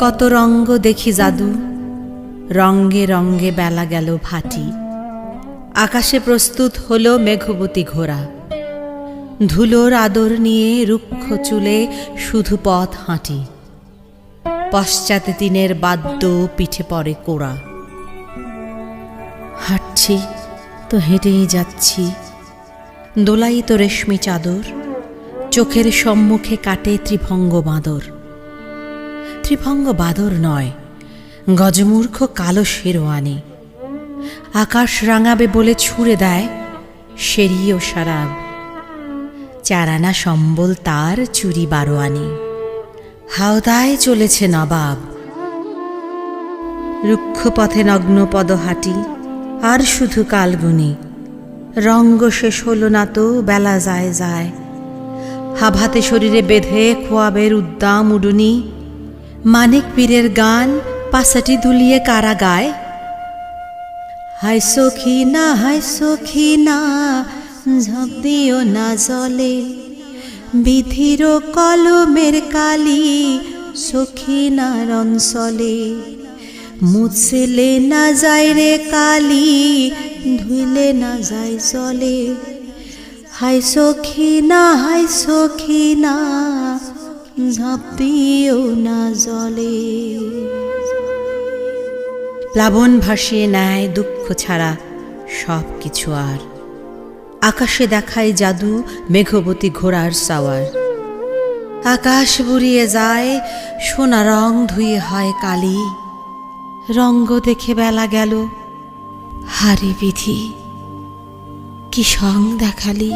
কত রঙ্গ দেখি জাদু। রঙ্গে রঙ্গে বেলা গেল ভাটি। আকাশে প্রস্তুত হলো মেঘবতী ঘোড়া। ধুলোর আদর নিয়ে রুক্ষ চুলে শুধু পথ হাঁটি। পশ্চাতে তিনের বাদ্য পিঠে পড়ে কোড়া। হাঁটছি তো হেঁটেই যাচ্ছি। দোলাই তো রেশমি চাদর। চোখের সম্মুখে কাটে ত্রিভঙ্গ বাঁদর। ত্রিভঙ্গ বাদর নয়, গজমূর্খ কালো শেরওয়ানি। আকাশ রাঙাবে বলে ছুঁড়ে দেয় শেরি ও সারাব। চারানা সম্বল তার চুরি বারোয়ানি। হাওদায় চলেছে নবাব। রুক্ষ পথে নগ্ন পদহাটি, আর শুধু কালগুনি রঙ্গ শেষ হলো না তো, বেলা যায় যায়। হাভাতে শরীরে বেঁধে খোয়াবের উদ্দাম উডুনি। মানিক পীরের গান পাশাটি দুলিয়ে কারা গায়? হাই সখী না হাই সখী না ঝাঁপ দিও না জলে। বিধির কলমের কালি সখী নার অঞ্চলে। মুছলে না যায় রে কালি, ধুইলে না যায় জলে। হাই সখী না হাই সখী না ঝাঁপ দিও না জলে। প্লাবন ভাসিয়ে নেয় দুঃখ ছাড়া সব কিছু আর। আকাশে দেখায় জাদু, মেঘবতী ঘোড়ার সাওয়ার। আকাশ বুড়িয়ে যায়, সোনা রং ধুয়ে হয় কালি। রঙ্গ দেখে বেলা গেল, হারি বিধি। কি সং দেখালি?